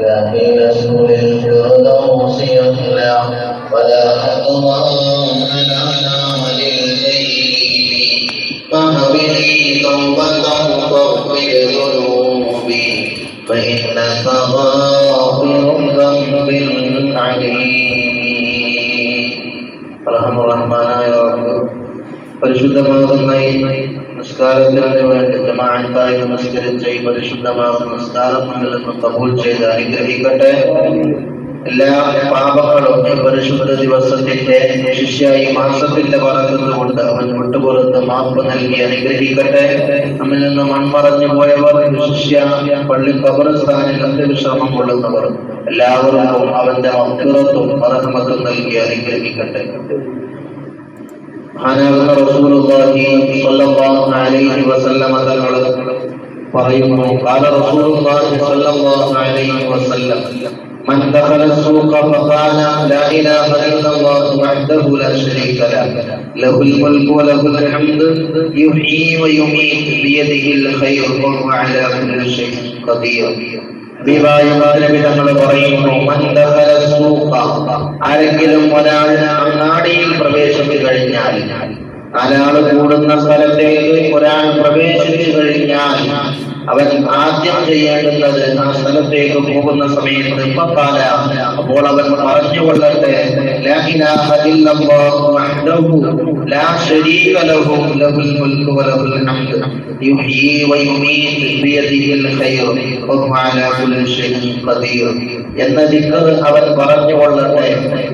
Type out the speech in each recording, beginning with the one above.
إلهي رسول الفردوس يطلع ولا أضمان لنا للجيب فهب لي توبة تغفر ذنوبي فإنك غافر الذنب العليم رحم الرحمن يا رب പരിശുദ്ധമാകുന്ന ഈ നിസ്കാരത്തിന് വേണ്ടി ജമാഅത്തായി നമസ്കരിച്ച ഈ പരിശുദ്ധമാകുന്ന നിസ്കാരം നിന്ന് കബൂൽ ചെയ്ത് അനുഗ്രഹിക്കട്ടെ. എല്ലാ പാപങ്ങളും ഈ പരിശുദ്ധ ദിവസത്തിന്റെ ശിഷ്യായി മാസത്തിന്റെ പറക്കുന്നത് കൊണ്ട് അവൻ വിട്ടുപുറത്ത് മാപ്പ് നൽകി അനുഗ്രഹിക്കട്ടെ. നമ്മിൽ നിന്ന് മൺമറഞ്ഞു പോയവർ ശിഷ്യ പള്ളി കബറസ്ഥാനിൽ അന്ത്യവിശ്രമം കൊള്ളുന്നവർ എല്ലാവർക്കും അവന്റെ മക്കളത്തും പറഹമത്തും നൽകി അനുഗ്രഹിക്കട്ടെ. മഹാനാകുന്ന റസൂലുള്ളാഹി സ്വല്ലല്ലാഹു അലൈഹി വസല്ലമ തങ്ങൾ പറയുന്നു قال رسول الله صلى الله عليه وسلم من دخل السوق فقال لا اله الا الله وحده لا شريك له له الملك وله الحمد يحيي ويميت بيده الخير وهو على كل شيء قدير വിധങ്ങൾ പറയുന്നു മന്ദഹല സൂഖ. ആരെങ്കിലും ഒരാൾ അങ്ങാടിയിൽ പ്രവേശിച്ചു കഴിഞ്ഞാൽ നാലാൾ കൂടുന്ന സ്ഥലത്തേക്ക് ഒരാൾ പ്രവേശിച്ചു കഴിഞ്ഞാൽ അവൻ ആദ്യം ചെയ്യേണ്ടുന്നത് ആ സ്ഥലത്തേക്ക് പോകുന്ന സമയത്ത് ഇപ്പക്കാല അപ്പോൾ അവൻ പറഞ്ഞുകൊള്ളട്ടെ ഇല്ലല്ലാഹു لا شريك له. له الملك وله الحمد. يحيي ويميت بيده الخير. وهو على كل شيء قدير. എന്ന ദിക്ർ അവൻ പറഞ്ഞുകൊള്ളട്ടെ.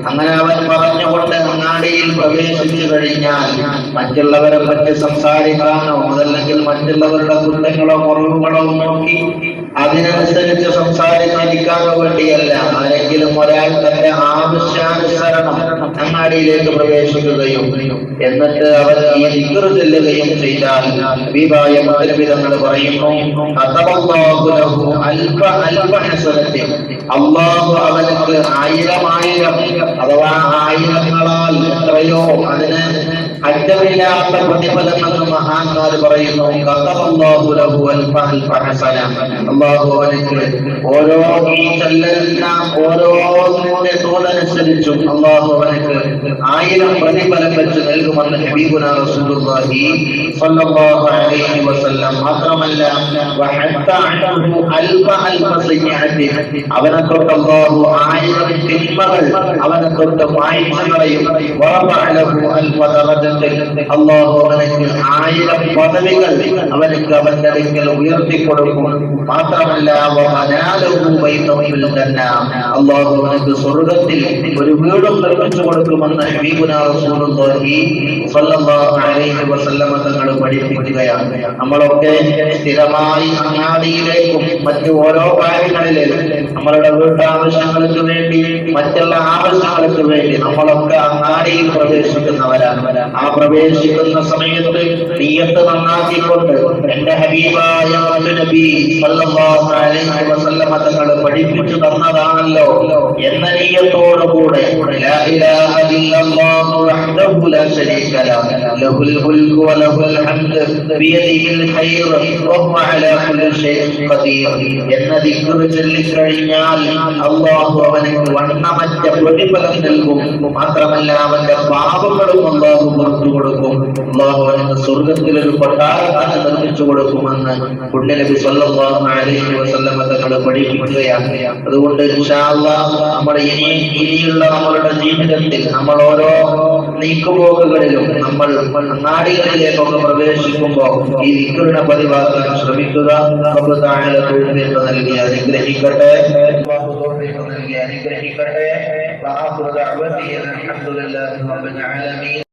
അങ്ങനെ അവൻ പറഞ്ഞുകൊണ്ട് അങ്ങാടിയിൽ പ്രവേശിച്ചു കഴിഞ്ഞാൽ മറ്റുള്ളവരെ പറ്റി സംസാരിക്കാനോ അതല്ലെങ്കിൽ മറ്റുള്ളവരുടെ കുറ്റങ്ങളോ കുറവുകളോ നോക്കി അതിനനുസരിച്ച് സംസാരിച്ചിരിക്കാനോ വേണ്ടിയല്ല ആരെങ്കിലും ഒരാൾ തന്റെ ആവശ്യാനുസരണം അങ്ങാടിയിലേക്ക് പ്രവേശിക്കുകയും എന്നിട്ട് അവർ ഈ നിക്കറ് ചെല്ലുകയും ചെയ്താൽ ഹബീബായ മധുരവിധങ്ങൾ പറയുന്നു "കതബല്ലാഹു ലഹു അൽഫ അൽഫ ഹസനത്തിൻ." അള്ളാഹു അവനക്ക് ആയിരം ആയിരം അഥവാ ആയിരങ്ങളാൽ എത്രയോ അതിന് അറ്റമില്ലാത്ത പ്രതിഫലമെന്ന് മഹാന്മാർ പറയുന്നു. അള്ളാഹു ഓരോ ഓരോന്നിന്റെ തോതനുസരിച്ചും അള്ളാഹു അവനക്ക് ആയിരം പ്രതിഫലം വെച്ച് നൽകുമെന്ന് റസൂലുള്ളാഹി അലൈഹി വസല്ലം. മാത്രമല്ല അവനെ തൊട്ട് അല്ലാഹു ആയിരം തിന്മകൾ അവനെ തൊട്ട് വായിച്ചു ദറജത്തിൽ അല്ലാഹു അവനക്ക് ആയിരം പദവികൾ അവനക്ക് അവന്റെ അടുക്കൽ ഉയർത്തിക്കൊടുക്കും. മാത്രമല്ല അല്ലാഹു അവനക്ക് സ്വർഗത്തിൽ ഒരു വീടും നിർമ്മിച്ചു കൊടുക്കുമെന്ന് തങ്ങൾ പഠിപ്പിക്കുകയാണ്. നമ്മളൊക്കെ സ്ഥിരമായി അങ്ങാടിയിലേക്കും മറ്റു ഓരോ കാര്യങ്ങളിലേക്കും നമ്മളുടെ വീട്ടാവശ്യങ്ങൾക്ക് വേണ്ടി മറ്റുള്ള ആവശ്യങ്ങൾക്ക് വേണ്ടി നമ്മളൊക്കെ അങ്ങാടിയിൽ പ്രവേശിക്കുന്നവരാണ്. ആ പ്രവേശിക്കുന്ന സമയത്ത് നീയത്ത് നന്നാക്കിക്കൊണ്ട് എന്റെ ഹബീബായ മതങ്ങൾ പഠിപ്പിച്ചു തന്നതാണല്ലോ എന്ന നീയത്തോടുകൂടെ എന്ന ഇല്ലല്ലാഹു വഹ്ദഹു അള്ളാഹു അവനക്ക് വണ്ണമറ്റ പ്രതിഫലം നൽകും. മാത്രമല്ല അവന്റെ പാപങ്ങളും അള്ളാഹു പുറത്തു കൊടുക്കും. അള്ളാഹു അവന് സ്വർഗത്തിൽ ഒരു നിർമ്മിച്ചു കൊടുക്കുമെന്ന് പുണ്യനബി സല്ലല്ലാഹു അലൈഹി വസല്ലം തങ്ങൾ പഠിപ്പിക്കുകയാണ്. അതുകൊണ്ട് നമ്മുടെ ഇനി ഇനിയുള്ള നമ്മളുടെ ജീവിതത്തിൽ നമ്മൾ ഓരോ നീക്കുപോക്കുകളിലും നമ്മൾ നാടികളിലേക്കൊക്കെ പ്രവേശിക്കുമ്പോൾ ഈ ദിക്കറിനെ പതിവാക്കാൻ ശ്രമിക്കുക. നമുക്ക് താഴെ തൗഫീഖ് തൗഫീഖ് നൽകി അനുഗ്രഹിക്കട്ടെ. ദഅവതി അൽഹംദുലില്ലാഹി റബ്ബിൽ ആലമീൻ.